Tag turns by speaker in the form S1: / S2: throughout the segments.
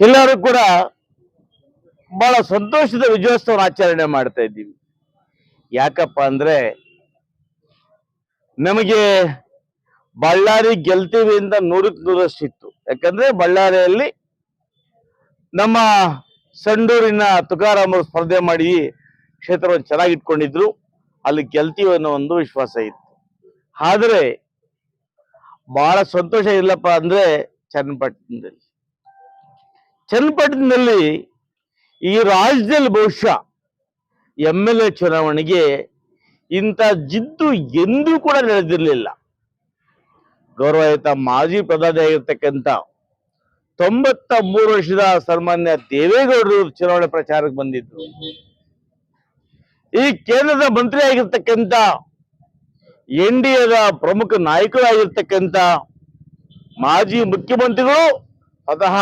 S1: ಎಲ್ಲರೂ ಕೂಡ ಬಹಳ ಸಂತೋಷದ ವಿಜಯೋತ್ಸವ ಆಚರಣೆ ಮಾಡ್ತಾ ಇದ್ದೀವಿ. ಯಾಕಪ್ಪ ಅಂದ್ರೆ ನಮಗೆ ಬಳ್ಳಾರಿ ಗೆಲ್ತೀವಿ ಅಂತ ನೂರಕ್ಕೆ ನೂರಷ್ಟಿತ್ತು ಯಾಕಂದ್ರೆ ಬಳ್ಳಾರಿಯಲ್ಲಿ ನಮ್ಮ ಸಂಡೂರಿನ ತುಕಾರಾಮರು ಸ್ಪರ್ಧೆ ಮಾಡಿ ಕ್ಷೇತ್ರವನ್ನು ಚೆನ್ನಾಗಿ ಇಟ್ಕೊಂಡಿದ್ರು ಅಲ್ಲಿ ಗೆಲ್ತೀವಿ ಅನ್ನೋ ಒಂದು ವಿಶ್ವಾಸ ಇತ್ತು. ಆದ್ರೆ ಬಹಳ ಸಂತೋಷ ಇಲ್ಲಪ್ಪ ಅಂದ್ರೆ ಚನ್ನಪಟ್ಟಣದಲ್ಲಿ. ಚನ್ನಪಟ್ಟಣದಲ್ಲಿ ಈ ರಾಜ್ಯದಲ್ಲಿ ಬಹುಶಃ ಎಂ ಎಲ್ ಎ ಚುನಾವಣೆಗೆ ಇಂಥ ಜಿದ್ದು ಎಂದೂ ಕೂಡ ನಡೆದಿರಲಿಲ್ಲ. ಗೌರವಯುತ ಮಾಜಿ ಪ್ರಧಾನಿ ಆಗಿರ್ತಕ್ಕಂಥ ತೊಂಬತ್ತ ಮೂರು ವರ್ಷದ ಸನ್ಮಾನ್ಯ ದೇವೇಗೌಡರು ಚುನಾವಣೆ ಪ್ರಚಾರಕ್ಕೆ ಬಂದಿದ್ರು. ಈ ಕೇಂದ್ರದ ಮಂತ್ರಿ ಆಗಿರ್ತಕ್ಕಂಥ ಎನ್ ಡಿ ಎದ ಪ್ರಮುಖ ನಾಯಕರಾಗಿರ್ತಕ್ಕಂಥ ಮಾಜಿ ಮುಖ್ಯಮಂತ್ರಿಗಳು ಸ್ವತಃ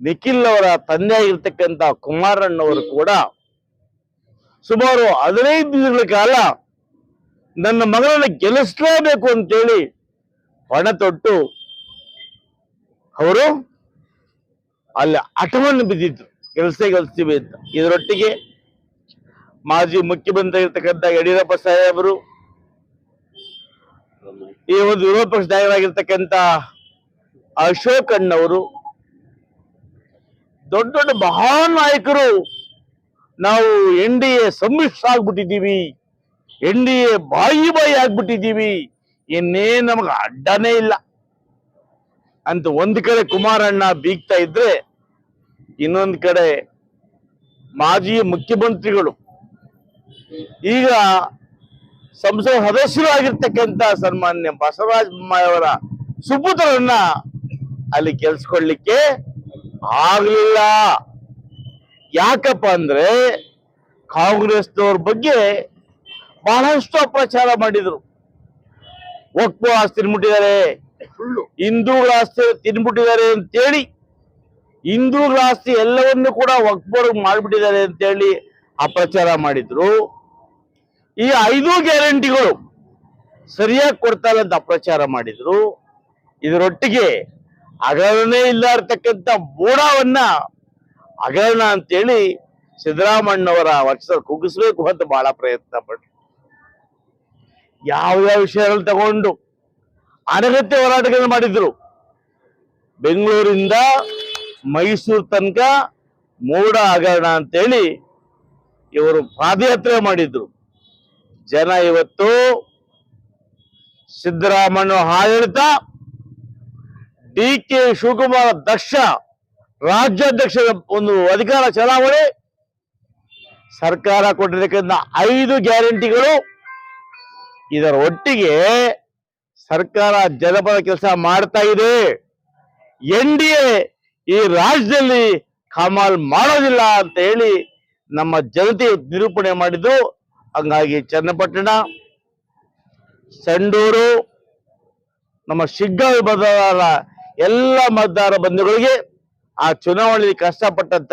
S1: ನಿಖಿಲ್ ಅವರ ತಂದೆ ಆಗಿರ್ತಕ್ಕಂಥ ಕುಮಾರಣ್ಣವರು ಕೂಡ ಸುಮಾರು ಹದಿನೈದು ದಿನಗಳ ಕಾಲ ನನ್ನ ಮಗಳನ್ನ ಗೆಲ್ಲಿಸಲೇಬೇಕು ಅಂತೇಳಿ ಹೊಣ ತೊಟ್ಟು ಅವರು ಅಲ್ಲಿ ಹಠವನ್ನು ಬಿದ್ದಿದ್ರು. ಕೆಲಸ ಗೆಲ್ಸ್ತೀವಿ ಅಂತ. ಇದರೊಟ್ಟಿಗೆ ಮಾಜಿ ಮುಖ್ಯಮಂತ್ರಿ ಆಗಿರ್ತಕ್ಕಂಥ ಯಡಿಯೂರಪ್ಪ ಸಾಹೇಬರು, ಈ ಒಂದು ವಿರೋಧ ಪಕ್ಷ ಅಶೋಕ್ ಅಣ್ಣವರು ದೊಡ್ಡ ದೊಡ್ಡ ಮಹಾನ್ ನಾಯಕರು ನಾವು ಎನ್ ಡಿ ಎ ಸಮ್ಮಿಶ್ರ ಆಗ್ಬಿಟ್ಟಿದ್ದೀವಿ. ಎನ್ ಡಿ ಎ ಬಾಯಿ ಬಾಯಿ ಆಗ್ಬಿಟ್ಟಿದ್ದೀವಿ. ಇನ್ನೇ ನಮಗ ಅಡ್ಡನೇ ಇಲ್ಲ. ಅಂತ ಒಂದು ಕಡೆ ಕುಮಾರಣ್ಣ ಬೀಗ್ತಾ ಇದ್ರೆ ಇನ್ನೊಂದು ಕಡೆ ಮಾಜಿ ಮುಖ್ಯಮಂತ್ರಿಗಳು. ಈಗ ಸಂಸದ ಸದಸ್ಯರು ಆಗಿರ್ತಕ್ಕಂಥ ಸನ್ಮಾನ್ಯ ಬಸವರಾಜ ಬೊಮ್ಮಾಯಿಯವರ ಸುಪುತ್ರರನ್ನ ಅಲ್ಲಿ ಕೆಲ್ಸ್ಕೊಳ್ಲಿಕ್ಕೆ ಆಗ್ಲಿಲ್ಲ. ಯಾಕಪ್ಪ ಅಂದ್ರೆ ಕಾಂಗ್ರೆಸ್ನವ್ರ ಬಗ್ಗೆ ಬಹಳಷ್ಟು ಅಪಪ್ರಚಾರ ಮಾಡಿದ್ರು. ಒಕ್ಕು ಆಸ್ತಿ ತಿನ್ಬಿಟ್ಟಿದ್ದಾರೆ. ಹಿಂದೂಗಳ ಆಸ್ತಿ ತಿನ್ಬಿಟ್ಟಿದ್ದಾರೆ ಅಂತೇಳಿ ಹಿಂದೂಗಳ ಆಸ್ತಿ ಎಲ್ಲವನ್ನೂ ಕೂಡ ಒಕ್ಬೋರ್ಗ್ ಮಾಡಿಬಿಟ್ಟಿದ್ದಾರೆ ಅಂತೇಳಿ ಅಪಪ್ರಚಾರ ಮಾಡಿದ್ರು. ಈ ಐದು ಗ್ಯಾರಂಟಿಗಳು ಸರಿಯಾಗಿ ಕೊಡ್ತಾ ಇಲ್ಲ ಅಂತ ಅಪಪ್ರಚಾರ ಮಾಡಿದ್ರು. ಇದರೊಟ್ಟಿಗೆ ಹಗರಣನೇ ಇಲ್ಲ ಇರ್ತಕ್ಕಂಥ ಬೂಡವನ್ನ ಹಗರಣ ಅಂತೇಳಿ ಸಿದ್ದರಾಮಣ್ಣವರ ವರ್ಷ ಕುಗ್ಗಿಸ್ಬೇಕು ಅಂತ ಬಹಳ ಪ್ರಯತ್ನ ಪಟ್ರು. ಯಾವ ಯಾವ ವಿಷಯಗಳು ತಗೊಂಡು ಅನಗತ್ಯ ಹೋರಾಟಗಳನ್ನು ಮಾಡಿದ್ರು. ಬೆಂಗಳೂರಿಂದ ಮೈಸೂರು ತನಕ ಮೂಡ ಹಗರಣ ಅಂತೇಳಿ ಇವರು ಪಾದಯಾತ್ರೆ ಮಾಡಿದ್ರು. ಜನ ಇವತ್ತು ಸಿದ್ದರಾಮಣ್ಣ ಆಡಳಿತ ಡಿ ಕೆ ಶಿವಕುಮಾರ್ ದಕ್ಷ ರಾಜ್ಯಾಧ್ಯಕ್ಷರ ಒಂದು ಅಧಿಕಾರ ಚಲಾವಣೆ. ಸರ್ಕಾರ ಕೊಟ್ಟಿರತಕ್ಕಂಥ ಐದು ಗ್ಯಾರಂಟಿಗಳು. ಇದರ ಒಟ್ಟಿಗೆ ಸರ್ಕಾರ ಜನಪರ ಕೆಲಸ ಮಾಡ್ತಾ ಇದೆ. ಎನ್ ಡಿ ಎ ಈ ರಾಜ್ಯದಲ್ಲಿ ಕಮಾಲ್ ಮಾಡೋದಿಲ್ಲ ಅಂತ ಹೇಳಿ ನಮ್ಮ ಜನತೆ ನಿರೂಪಣೆ ಮಾಡಿದ್ರು. ಹಂಗಾಗಿ ಚನ್ನಪಟ್ಟಣ, ಸಂಡೂರು, ನಮ್ಮ ಶಿಗ್ಗಾವಿ ಮತದಾರರ ಎಲ್ಲ ಮತದಾರ ಬಂಧುಗಳಿಗೆ ಆ ಚುನಾವಣೆಯಲ್ಲಿ ಕಷ್ಟಪಟ್ಟಂತ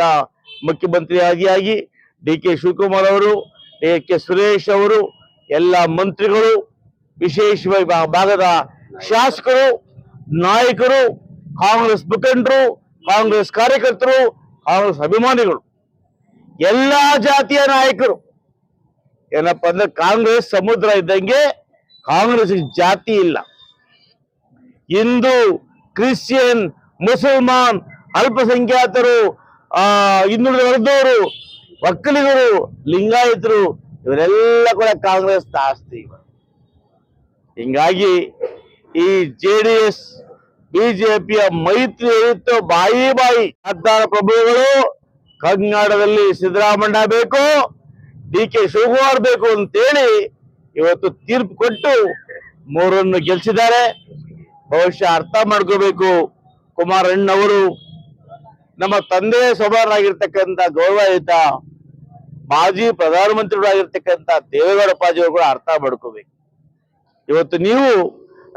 S1: ಮುಖ್ಯಮಂತ್ರಿ ಆದಿಯಾಗಿ ಡಿ ಕೆ ಶಿವಕುಮಾರ್ ಅವರು ಡಿ ಕೆ ಸುರೇಶ್ ಅವರು, ಎಲ್ಲ ಮಂತ್ರಿಗಳು, ವಿಶೇಷವಾಗಿ ಭಾಗದ ಶಾಸಕರು, ನಾಯಕರು, ಕಾಂಗ್ರೆಸ್ ಮುಖಂಡರು, ಕಾಂಗ್ರೆಸ್ ಕಾರ್ಯಕರ್ತರು, ಕಾಂಗ್ರೆಸ್ ಅಭಿಮಾನಿಗಳು, ಎಲ್ಲ ಜಾತಿಯ ನಾಯಕರು. ಏನಪ್ಪ ಅಂದ್ರೆ ಕಾಂಗ್ರೆಸ್ ಸಮುದ್ರ ಇದ್ದಂಗೆ ಕಾಂಗ್ರೆಸ್ ಜಾತಿ ಇಲ್ಲ. ಹಿಂದೂ ಕ್ರಿಶ್ಚಿಯನ್, ಮುಸಲ್ಮಾನ್, ಅಲ್ಪಸಂಖ್ಯಾತರು, ಆ ಹಿಂದುಳಿದ ವರ್ಗದವರು, ಒಕ್ಕಲಿಗರು, ಲಿಂಗಾಯತರು, ಇವರೆಲ್ಲ ಕೂಡ ಕಾಂಗ್ರೆಸ್ ಆಸ್ತಿ ಹಿಂಗಾಗಿ ಈ ಜೆ ಡಿ ಎಸ್ ಬಿಜೆಪಿಯ ಮೈತ್ರಿ ಇತ್ತು ಬಾಯಿ ಬಾಯಿ ಮತದಾರ ಪ್ರಭುಗಳು ಕನ್ನಡದಲ್ಲಿ ಸಿದ್ದರಾಮಣ್ಣ ಬೇಕು, ಡಿ ಕೆ ಶಿವಕುಮಾರ್ ಬೇಕು ಅಂತೇಳಿ ಇವತ್ತು ತೀರ್ಪು ಕೊಟ್ಟು ಮೂರನ್ನು ಗೆಲ್ಸಿದ್ದಾರೆ. ಬಹುಶಃ ಅರ್ಥ ಮಾಡ್ಕೋಬೇಕು. ಕುಮಾರಣ್ಣವರು ನಮ್ಮ ತಂದೆ ಸೋದರರಾಗಿರ್ತಕ್ಕಂಥ ಗೌರವಾಯುತ ಮಾಜಿ ಪ್ರಧಾನಮಂತ್ರಿಗಳಾಗಿರ್ತಕ್ಕಂಥ ದೇವೇಗೌಡ ಪಾಜಿಯವರು ಕೂಡ ಅರ್ಥ ಮಾಡ್ಕೋಬೇಕು. ಇವತ್ತು ನೀವು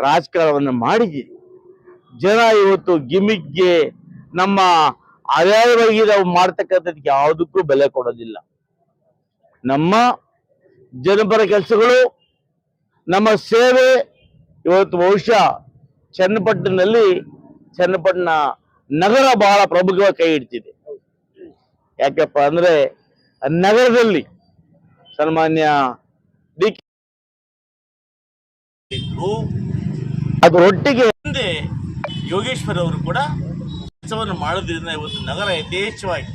S1: ರಾಜಕಾರಣವನ್ನು ಮಾಡಿದ್ದೀರಿ. ಜನ ಇವತ್ತು ಗಿಮಿಕ್ಗೆ ನಮ್ಮ ಆದಾಯವಾಗಿ ನಾವು ಮಾಡ್ತಕ್ಕಂಥದ್ದು ಯಾವುದಕ್ಕೂ ಬೆಲೆ ಕೊಡೋದಿಲ್ಲ. ನಮ್ಮ ಜನಪರ ಕೆಲಸಗಳು, ನಮ್ಮ ಸೇವೆ ಇವತ್ತು ಬಹುಶಃ ಚನ್ನಪಟ್ಟಣದಲ್ಲಿ ಚನ್ನಪಟ್ಟಣ ನಗರ ಬಹಳ ಪ್ರಮುಖವಾಗಿ ಕೈ ಹಿಡ್ತಿದೆ. ಯಾಕಪ್ಪ ಅಂದ್ರೆ ನಗರದಲ್ಲಿ ಸನ್ಮಾನ್ಯ ಡಿ ಅದು
S2: ಒಟ್ಟಿಗೆ
S1: ಅದರೊಟ್ಟಿಗೆ
S2: ಮುಂದೆ ಯೋಗೇಶ್ವರ್ ಅವರು ಕೂಡ ಕೆಲಸವನ್ನು ಮಾಡೋದ್ರಿಂದ ಇವತ್ತು ನಗರ ಯಥೇಚ್ಛವಾಗಿ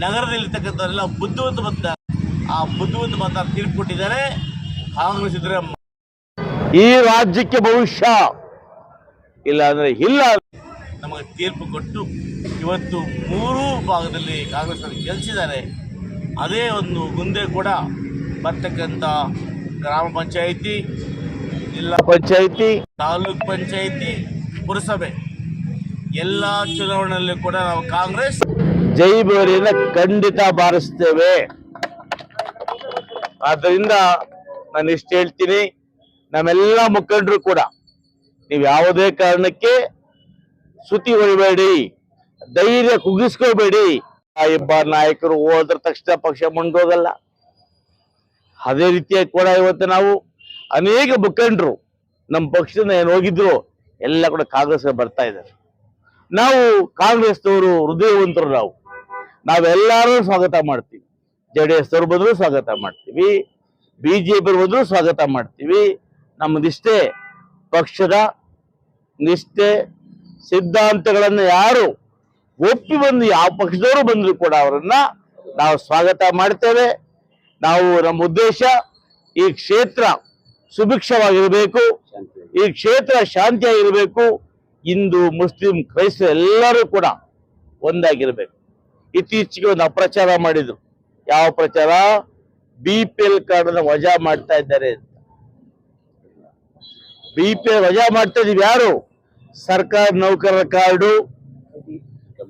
S2: ನಗರದಲ್ಲಿರ್ತಕ್ಕಂಥವರೆಲ್ಲ ಬುದ್ಧಿವಂತ ಮತ ಆ ಬುದ್ಧಿವಂತ ಮತ ತೀರ್ಪು ಕೊಟ್ಟಿದ್ದಾರೆ ಕಾಂಗ್ರೆಸ್ ಇದ್ರೆ
S1: ಈ ರಾಜ್ಯಕ್ಕೆ ಭವಿಷ್ಯ ಇಲ್ಲ ಅಂದ್ರೆ ಇಲ್ಲ
S2: ನಮಗೆ ತೀರ್ಪು ಕೊಟ್ಟು ಇವತ್ತು ಮೂರೂ ಭಾಗದಲ್ಲಿ ಕಾಂಗ್ರೆಸ್ ಅವರು ಗೆಲ್ಲಿಸಿದ್ದಾರೆ ಅದೇ ಒಂದು ಮುಂದೆ ಕೂಡ ಬರ್ತಕ್ಕಂಥ ಗ್ರಾಮ ಪಂಚಾಯಿತಿ ಜಿಲ್ಲಾ
S1: ಪಂಚಾಯಿತಿ
S2: ತಾಲೂಕ್ ಪಂಚಾಯಿತಿ ಪುರಸಭೆ. ಎಲ್ಲ ಚುನಾವಣೆಯಲ್ಲೂ ಕೂಡ ನಾವು ಕಾಂಗ್ರೆಸ್
S1: ಜೈ ಬೇರಿನ ಖಂಡಿತ ಬಾರಿಸ್ತೇವೆ. ಆದ್ದರಿಂದ ನಾನು ಇಷ್ಟು ಹೇಳ್ತೀನಿ ನಮ್ಮೆಲ್ಲ ಮುಖಂಡರು ಕೂಡ ನೀವು ಯಾವುದೇ ಕಾರಣಕ್ಕೆ ಸುತಿ ಹೊಳಿಬೇಡಿ ಧೈರ್ಯ ಕುಗ್ಗಿಸ್ಕೋಬೇಡಿ. ಆ ಇಬ್ಬ ನಾಯಕರು ಹೋದ್ರ ತಕ್ಷಣ ಪಕ್ಷ ಮುಂದೋಗಲ್ಲ ಅದೇ ರೀತಿಯಾಗಿ ಕೂಡ ಇವತ್ತು ನಾವು ಅನೇಕ ಮುಖಂಡರು ನಮ್ಮ ಪಕ್ಷದಿಂದ ಏನು ಹೋಗಿದ್ರು, ಎಲ್ಲ ಕೂಡ ಕಾಂಗ್ರೆಸ್ ಬರ್ತಾ ಇದ್ದಾರೆ. ನಾವು ಕಾಂಗ್ರೆಸ್ನವರು ಹೃದಯವಂತರು ನಾವು. ನಾವೆಲ್ಲರೂ ಸ್ವಾಗತ ಮಾಡ್ತೀವಿ. ಜೆ ಡಿ ಎಸ್ ಬಂದರೂ ಸ್ವಾಗತ ಮಾಡ್ತೀವಿ. ಬಿ ಜೆ ಪಿ ಬಂದರೂ ಸ್ವಾಗತ ಮಾಡ್ತೀವಿ. ನಮ್ಮದಿಷ್ಟೇ ಪಕ್ಷದ ನಿಷ್ಠೆ, ಸಿದ್ಧಾಂತಗಳನ್ನು ಯಾರು ಒಪ್ಪಿ ಬಂದು ಯಾವ ಪಕ್ಷದವರು ಬಂದರೂ ಕೂಡ ಅವರನ್ನ ನಾವು ಸ್ವಾಗತ ಮಾಡ್ತೇವೆ. ನಾವು ನಮ್ಮ ಉದ್ದೇಶ ಈ ಕ್ಷೇತ್ರ ಸುಭಿಕ್ಷವಾಗಿರಬೇಕು. ಈ ಕ್ಷೇತ್ರ ಶಾಂತಿಯಾಗಿರಬೇಕು. ಹಿಂದೂ, ಮುಸ್ಲಿಂ, ಕ್ರೈಸ್ತ ಎಲ್ಲರೂ ಕೂಡ ಒಂದಾಗಿರಬೇಕು. ಇತ್ತೀಚೆಗೆ ಒಂದು ಅಪ್ರಚಾರ ಮಾಡಿದ್ರು. ಯಾವ ಪ್ರಚಾರ? ಬಿ ಪಿ ಎಲ್ ಕಾರ್ಡ್ ವಜಾ ಮಾಡ್ತಾ ಇದ್ದಾರೆ ಅಂತ. ಬಿ ಪಿ ಎಲ್ ವಜಾ ಮಾಡ್ತಾ ಇದೀವಿ ಯಾರು? ಸರ್ಕಾರ ನೌಕರರ ಕಾರ್ಡು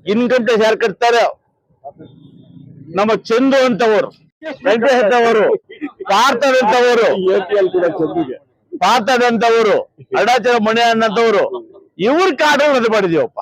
S1: ಇನ್ಕಮ್ ಟ್ಯಾಕ್ಸ್ ಯಾರು ಕಟ್ತಾರೆ? ನಮ್ಮ ಚಂದು ಅಂತವರು ವೆಂಕಟೇಶವರು ಪಾರ್ಥದಂತವರು ಅಂತವರು ಅರುಣಾಚಲ ಮಣಿ ಅನ್ನಂತವರು ಇವ್ರ ಕಾರ್ಡ್ ರದ್ದು ಮಾಡಿದೀವಪ್ಪ